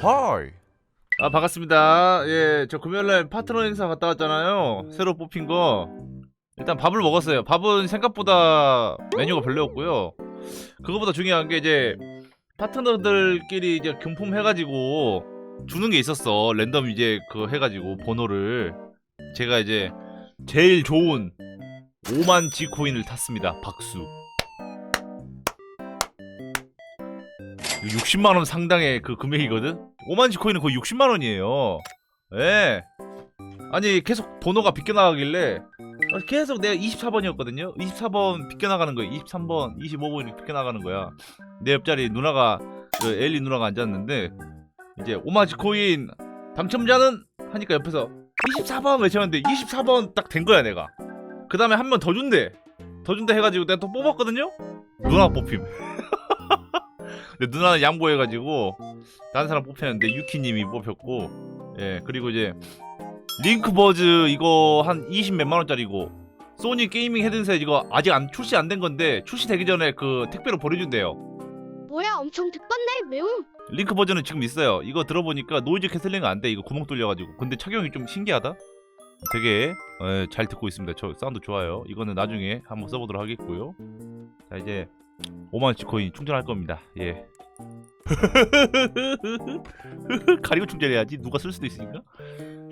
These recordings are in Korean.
하이. 아 반갑습니다. 예, 저 금요일날 파트너 행사 갔다 왔잖아요. 새로 뽑힌 거. 일단 밥을 먹었어요. 밥은 생각보다 메뉴가 별로였고요. 그거보다 중요한 게 이제 파트너들끼리 이제 금품 해가지고 주는 게 있었어. 랜덤 이제 그 해가지고 번호를 제가 이제 제일 좋은 5만 지코인을 탔습니다. 박수. 60만 원 상당의 그 금액이거든. 5만 지코인은 거의 60만 원이에요. 예. 아니 계속 번호가 비껴나가길래 어, 계속 내가 24번이었거든요. 24번 비껴나가는 거야. 23번, 25번 이렇게 비껴나가는 거야. 내 옆자리 누나가 그 엘리 누나가 앉았는데 이제 5만 지코인 당첨자는 하니까 옆에서 24번 외쳤는데 24번 딱 된 거야 내가. 그 다음에 한 번 더 준대. 더 준대 해가지고 내가 또 뽑았거든요. 누나 뽑힘. 근데 누나는 양보해가지고 다른 사람 뽑혔는데 유키님이 뽑혔고 예 그리고 이제 링크버즈 이거 한 20 몇만 원짜리고 소니 게이밍 헤드셋 이거 아직 안 출시 안 된 건데 출시되기 전에 그 택배로 보내준대요. 뭐야 엄청 듣봤네 매움 링크 버전은 지금 있어요. 이거 들어보니까 노이즈 캐슬링 안 돼. 이거 구멍 뚫려가지고. 근데 착용이 좀 신기하다. 되게 예, 잘 듣고 있습니다. 저 사운드 좋아요. 이거는 나중에 한번 써보도록 하겠고요. 자 이제 5만 원치 코인 충전할 겁니다. 예 가리고 충전해야지. 누가 쓸 수도 있으니까.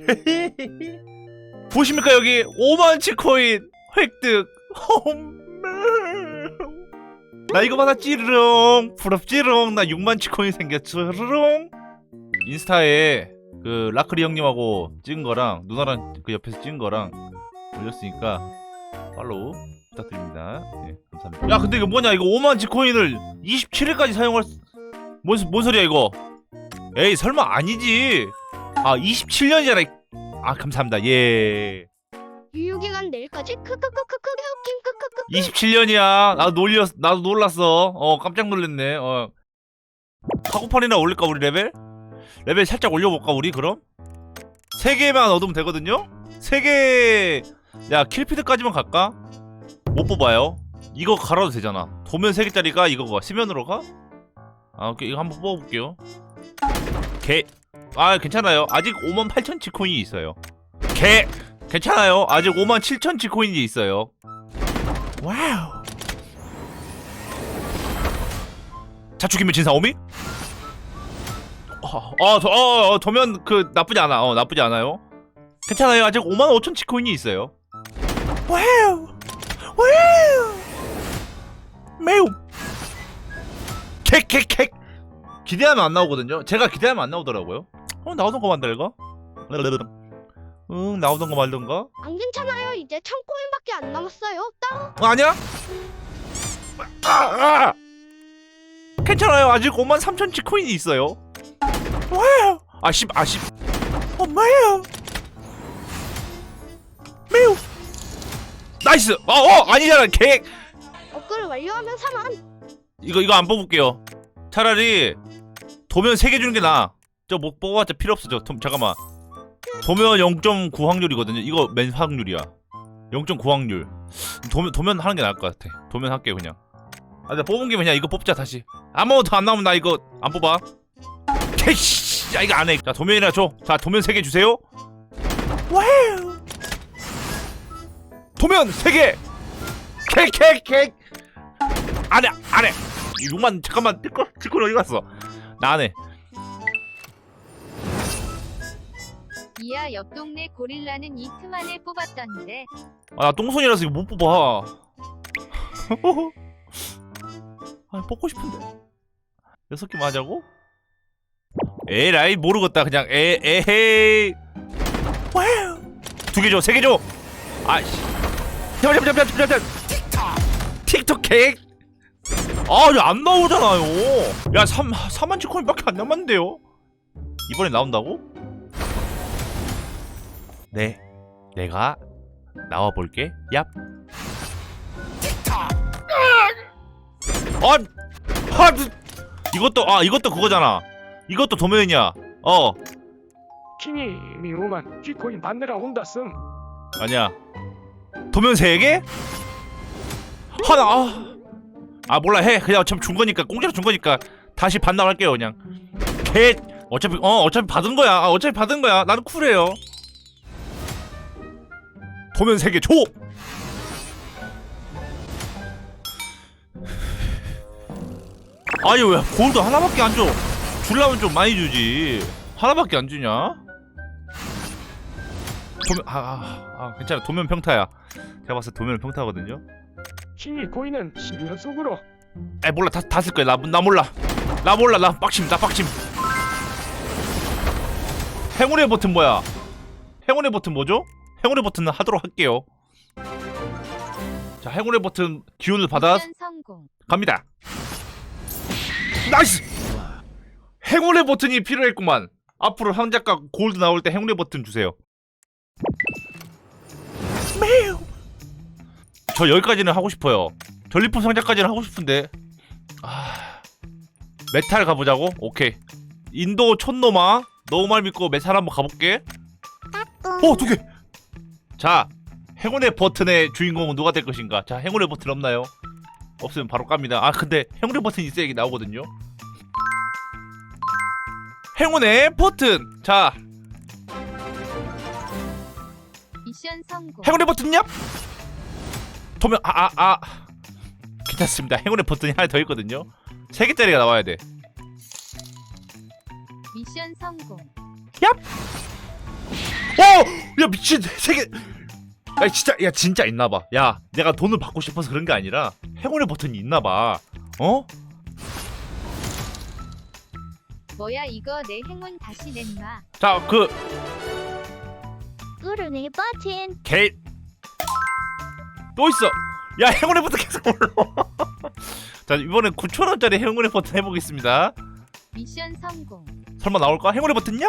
보십니까? 여기 5만원치 코인 획득. 나 이거 받았지롱 부럽지롱 나 6만치 코인 생겼지롱 인스타에 그 라크리 형님하고 찍은 거랑 누나랑 그 옆에서 찍은 거랑 올렸으니까 팔로우 부탁드립니다. 예 감사합니다. 야 근데 이거 뭐냐? 이거 5만치 코인을 27일까지 사용할 수... 뭔, 소- 뭔 소리야 이거 에이 설마 아니지 아 27년이잖아 아 감사합니다 예 유효기간 내일까지 크크크크크 웃김 크크크 27년이야. 나도 놀렸, 나도 놀랐어. 어, 깜짝 놀랐네. 어. 카고팔이나 올릴까 우리 레벨? 레벨 살짝 올려볼까 우리 그럼? 세 개만 얻으면 되거든요. 세 개. 야 킬피드까지만 갈까? 못 뽑아요. 이거 갈아도 되잖아. 도면 세 개짜리가 이거 가 시면으로 가? 아 오케이 이거 한번 뽑아볼게요. 개. 아 괜찮아요. 아직 5만 8천 치코인이 있어요. 개. 괜찮아요. 아직 5만 7천 치코인이 있어요. 와우. 자축이면 진사 오미? 어, 어, 저, 어, 어, 도면 그 나쁘지 않아. 어, 나쁘지 않아요. 괜찮아요. 아직 5만 5천 치코인이 있어요. 와우. 와우. 매우. 캑캑캑. 기대하면 안 나오거든요. 제가 기대하면 안 나오더라고요. 어, 나오던 거 만들까? 응, 나오던 거 말던가? 안 괜찮아요 이제 천코인밖에 안 남았어요 땅 어, 아니야? 아, 아! 괜찮아요. 아직 5만 3천 치 코인이 있어요. 와우. 아, 10, 아, 10. 어, 뭐예요? 매우. 나이스. 어, 어, 아니잖아. 개. 업글을 완료하면 4만 이거, 이거 안 뽑을게요. 차라리 도면 3개 주는 게 나아. 저뭐 뽑아봤자 필요 없어. 저, 도, 잠깐만. 도면 0.9 확률이거든요. 이거 맨 확률이야. 0.9 확률. 도면 도면 하는 게 나을 것 같아. 도면 할게 그냥. 아, 나 뽑은 게 그냥 이거 뽑자 다시. 아무것도 안 나오면 나 이거 안 뽑아. 개씨, 야 이거 안 해. 자 도면이나 줘. 자 도면 세개 주세요. 와우. 도면 세 개. 객객객. 안해 안해. 이만 잠깐만 듣고 듣고 어디 갔어? 나 안 해. 이야 옆 동네 고릴라는 이트 만에 뽑았던데 아, 나 똥손이라서 이거 못 뽑아. 아, 뽑고 싶은데. 여섯 개만 하자고? 에라이 모르겠다. 그냥 에 에헤이. 와우. 두개 줘, 세 개 줘. 아씨. 잠깐 잠깐 잠깐 잠깐. 틱톡 케이크. 아, 이거 안 나오잖아요. 야, 3 4만 치코인밖에 안 남았는데요. 이번에 나온다고? 네. 내가 나와 볼게. 얍. 아, 아, 이것도 아 이것도 그거잖아. 이것도 도면이야. 어, 킹이 오만 쥐코인 받느라 혼났음 아니야. 도면 세 개? 하나. 아, 아 몰라 해. 그냥 참준 거니까 공짜로 준 거니까 다시 반납할게요 그냥. 개 어차피 어 어차피 받은 거야. 아, 어차피 받은 거야. 나는 쿨해요. 도면 세개 줘. 아니 왜 골드 하나밖에 안 줘? 줄라면 좀 많이 주지. 하나밖에 안 주냐? 도면 아, 아, 아 괜찮아 도면 평타야. 제가 봤을 때 도면 평타거든요. 킹이 코인은 시리얼 속으로 에 몰라 다 다 쓸 거야. 나, 나 몰라. 나 몰라 나 빡침 나 빡침. 행운의 버튼 뭐야? 행운의 버튼 뭐죠? 행운의 버튼은 하도록 할게요. 자 행운의 버튼 기운을 받아 성공. 갑니다. 나이스. 행운의 버튼이 필요했구만. 앞으로 상자가 골드 나올 때 행운의 버튼 주세요. 매우. 저 여기까지는 하고 싶어요. 전리품 상자까지는 하고 싶은데. 아. 메탈 가보자고? 오케이. 인도 촌노마 너무 말 믿고 메탈 한번 가볼게. 어, 두 개. 자, 행운의 버튼의 주인공은 누가 될 것인가? 자, 행운의 버튼 없나요? 없으면 바로 깝니다. 아 근데 행운의 버튼이 있어야 이게 나오거든요. 행운의 버튼. 자 미션 성공. 행운의 버튼요. 도면 아아 아, 아. 괜찮습니다. 행운의 버튼이 하나 더 있거든요. 세 개짜리가 나와야 돼. 미션 성공. 어! 야 미친 세 개. 야 진짜 야 진짜 있나봐. 야 내가 돈을 받고 싶어서 그런 게 아니라 행운의 버튼이 있나봐. 어? 뭐야 이거 내 행운 다시 낸마. 자그 꾸르니 버튼. 개. 또 있어. 야 행운의 버튼 계속 올라. 자 이번엔 9천 원짜리 행운의 버튼 해보겠습니다. 미션 성공. 설마 나올까? 행운의 버튼냐?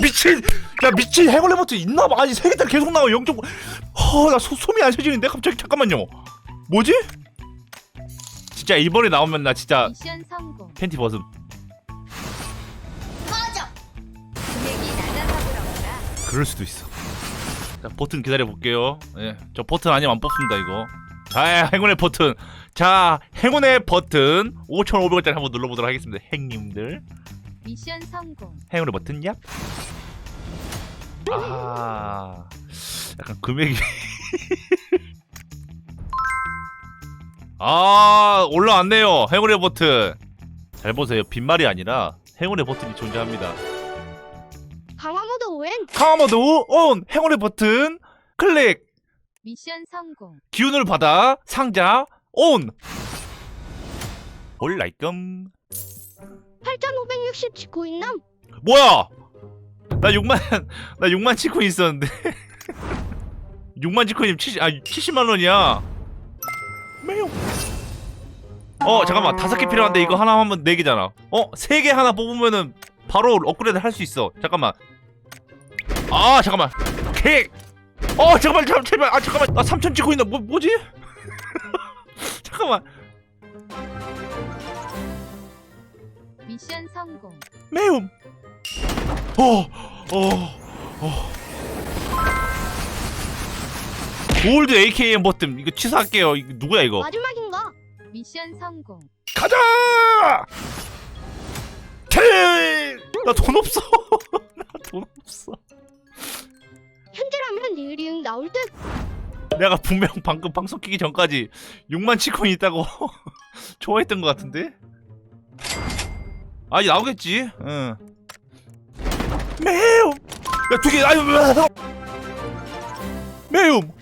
미친! 야 미친 행운의 버튼 있나봐. 아니 세 개다 계속 나와 0. 허나 소음이 안 세지는데 갑자기 잠깐만요. 뭐지? 진짜 이번에 나오면 나 진짜 미션 성공. 팬티 벗음. 금액이 낮아서 그런가. 그럴 수도 있어. 자, 버튼 기다려 볼게요. 예, 저 버튼 아니면 안 뽑습니다 이거. 자, 행운의 버튼. 자, 행운의 버튼 5,500원짜리 한번 눌러보도록 하겠습니다. 행님들, 미션 성공. 행운의 버튼 얍. 아, 약간 금액이. 아, 올라왔네요. 행운의 버튼. 잘 보세요. 빈말이 아니라 행운의 버튼이 존재합니다. 웬. 카모드 온 행운의 버튼 클릭. 미션 성공. 기운을 받아 상자 온. 올라이끔 8,560 지코인남. 뭐야? 나 6만 나 6만 치코인 있었는데. 6만 치코인 70, 아 70만 원이야. 매우. 어 잠깐만. 다섯 개 필요한데 이거 하나 하면 네 개잖아. 어세 개 하나 뽑으면은 바로 업그레이드 할 수 있어. 잠깐만 아 잠깐만 객어 잠깐만 잠 제발 아 잠깐만 나 3천 치코인 나 뭐, 뭐지 잠깐만 미션 성공. 매움. 어, 어, 어. 골드 AKM 버튼 이거 취소할게요. 이거 누구야 이거? 마지막인가? 미션 성공. 가자! 텔! 나돈 없어. 나 돈 없어. 현재라면 리응 나올 듯. 내가 분명 방금 방송 키기 전까지 6만 치코인 있다고 좋아했던 것 같은데? 아, 이제 나오겠지. 응. 매움. 야, 두 개. 아유, 매움.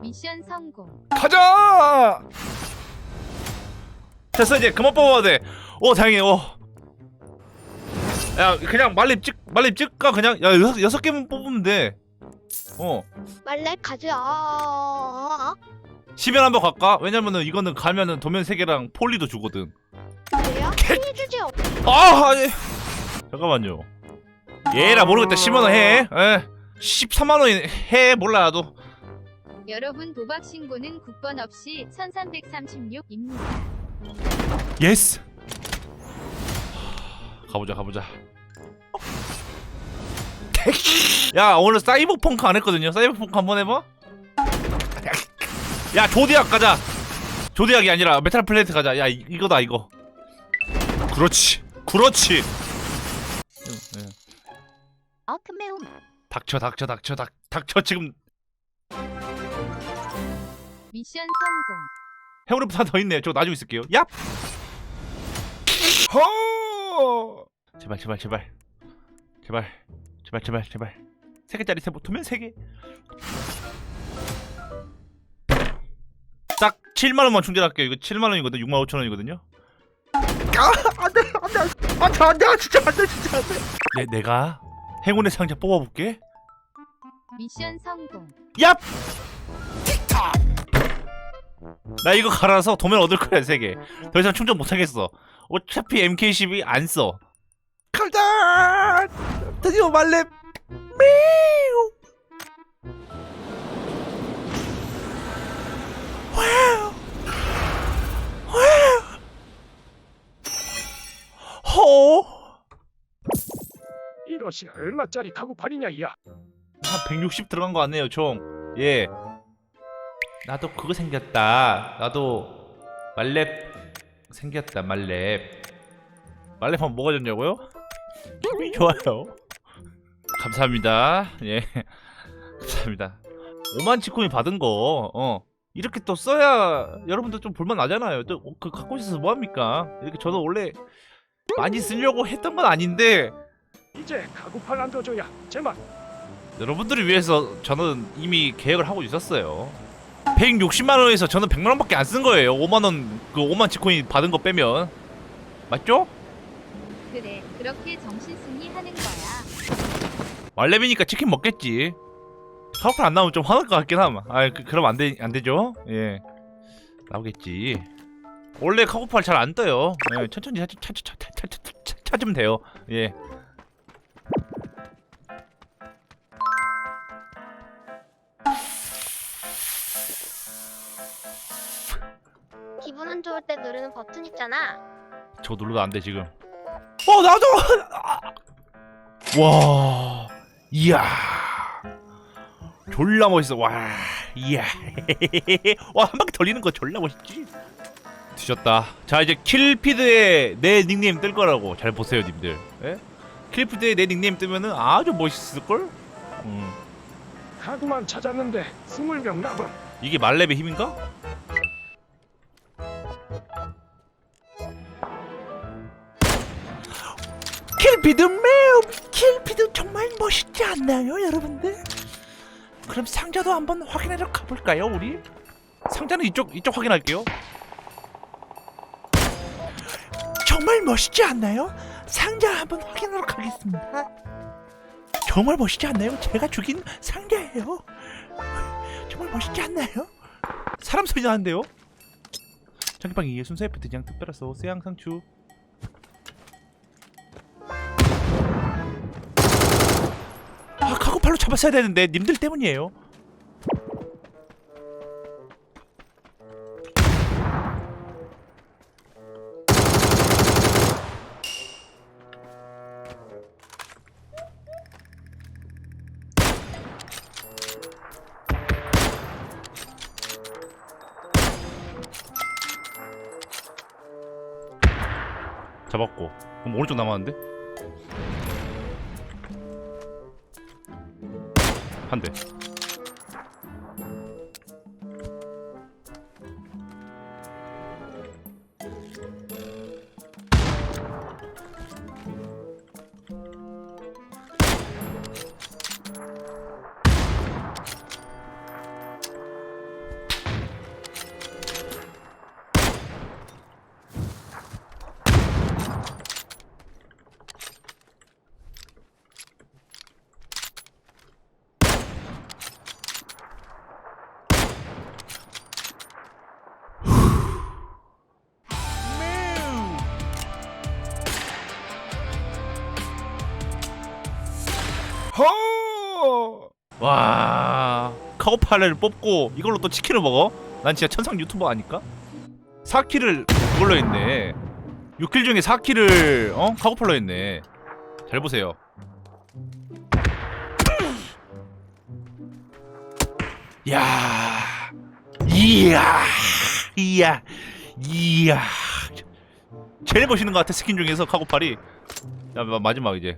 미션 성공. 가자! 됐어 이제 그만 뽑아도 돼. 오 다행해. 오. 야 그냥 말립 찍 말립 찍까 그냥 야 여섯 여섯 개만 뽑으면 돼. 어. 말레 가자. 아, 10연 한번 갈까? 왜냐면은 이거는 가면은 도면 세 개랑 폴리도 주거든. 그래요? 주지. 아, 아니. 잠깐만요. 얘라 모르겠다. 10만 원 해. 에. 13만 원 해. 몰라 나도. 여러분 도박 신고는 국번 없이 1336입니다. 예스. 가보자 가보자. 야 오늘 사이버펑크 안 했거든요. 사이버펑크 한번 해봐. 야 조디악 가자. 조대약이 아니라 메탈 플레이트 가자 야 이, 이거다 이거 그렇지 그렇지 응, 응. 어크매움 닥쳐 닥쳐 닥쳐 닥 닥쳐 지금 미션 성공 해오리프 하나 더 있네 저 놔주고 있을게요 얍 허! 제발 제발 제발 제발 제발 제발 제발 세 개짜리 세보 두면 세개딱 7만 원만 충전할게요 이거 7만 원이거든 6만 5천 원이거든요 아 안돼 안돼 안돼 안돼 진짜 안돼 진짜 안돼 내 내가 행운의 상자 뽑아볼게 미션 성공 얍! 나 이거 갈아서 도면 얻을 거야 세 개. 더 이상 충전 못 하겠어. 어차피 MK12 안 써. 가자! 드디어 말렙. 미우. 와우. 와우. 호. 이것이 얼마짜리 카구팔이냐 야한160 들어간 거 같네요 총. 예. 나도 그거 생겼다. 나도 말렙 생겼다 말렙. 말렙 하면 뭐가 좋냐고요? 기분이 좋아요. 감사합니다. 예. 감사합니다. 5만 치코인 받은 거, 어. 이렇게 또 써야 여러분들 좀 볼만 나잖아요. 또그 갖고 있어서 뭐 합니까? 이렇게 저도 원래 많이 쓰려고 했던 건 아닌데 이제 카구팔 안 둬줘야 제발 여러분들을 위해서 저는 이미 계획을 하고 있었어요. 160만 원에서 저는 100만 원밖에 안 쓴 거예요. 5만 원, 그 5만 치코인 받은 거 빼면 맞죠? 그래 그렇게 정신 승리 하는 거야 말레비니까 치킨 먹겠지. 카우팔 안 나오면 좀 화날 것 같긴 함. 아, 그, 그럼 안 돼, 안 되죠? 예, 나오겠지. 원래 카우팔 잘 안 떠요. 예, 천천히 찾, 찾, 찾, 찾, 찾, 찾, 찾, 찾으면 돼요. 예. 기분 안 좋을 때 누르는 버튼 있잖아. 저거 눌러도 안 돼 지금. 어 나도. 아. 와, 이야, 졸라 멋있어. 와, 이야, 와한 바퀴 돌리는 거 졸라 멋있지. 뒤졌다. 자 이제 킬피드에 내 닉네임 뜰 거라고 잘 보세요, 님들. 예? 킬피드에 내 닉네임 뜨면은 아주 멋있을 걸. 음, 카구만 찾았는데 스물 명 남은 이게 말렙의 힘인가? 킬피드 매우 킬피드 정말 멋있지 않나요 여러분들? 그럼 상자도 한번 확인하러 가볼까요 우리? 상자는 이쪽 이쪽 확인할게요 정말 멋있지 않나요? 상자 한번 확인하러 가겠습니다 정말 멋있지 않나요? 제가 죽인 상자예요 정말 멋있지 않나요? 사람 소리 나는데요? 장기방이 순서 F 대장 특별해서 세양 상추 팔로 잡았어야 되는데 님들 때문이에요 잡았고 그럼 오른쪽 남았는데? 한대 와. 카고팔을 뽑고 이걸로 또 치킨을 먹어? 난 진짜 천상 유튜버 아닐까? 4킬을 그걸로 했네. 6킬 중에 4킬을 어? 카고팔로 했네. 잘 보세요. 야. 이야. 이야. 이야. 제일 멋있는 것 같아 스킨 중에서 카고팔이. 자 마- 마지막 이제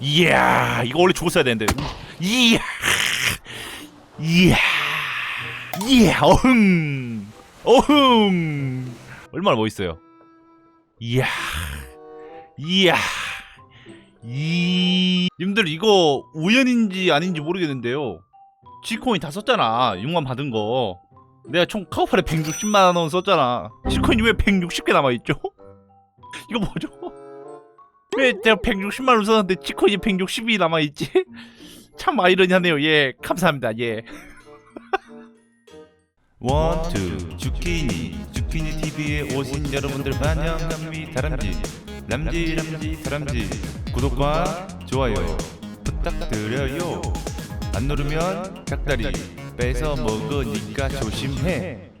이야 이거 원래 죽었어야 되는데. 이야 이야 이야 어흥 어흥. 얼마나 멋있어요. 이야 이야 이. 님들 이거 우연인지 아닌지 모르겠는데요. G코인 다 썼잖아 6만 받은 거. 내가 총 카우팔에 160만원 썼잖아. G코인이 왜 160개 남아있죠? 이거 뭐죠? 왜 제가 160만 원 썼는데 G코인이 160이 남아 있지? 참 아이러니하네요. 예 감사합니다. 예. 원투 주키니. 주키니 TV에 오신 여러분들 환영합니다 다람쥐. 람쥐 람쥐 다람쥐. 구독과 좋아요 부탁드려요. 안 누르면 닭다리. 뺏어 먹으니까 조심해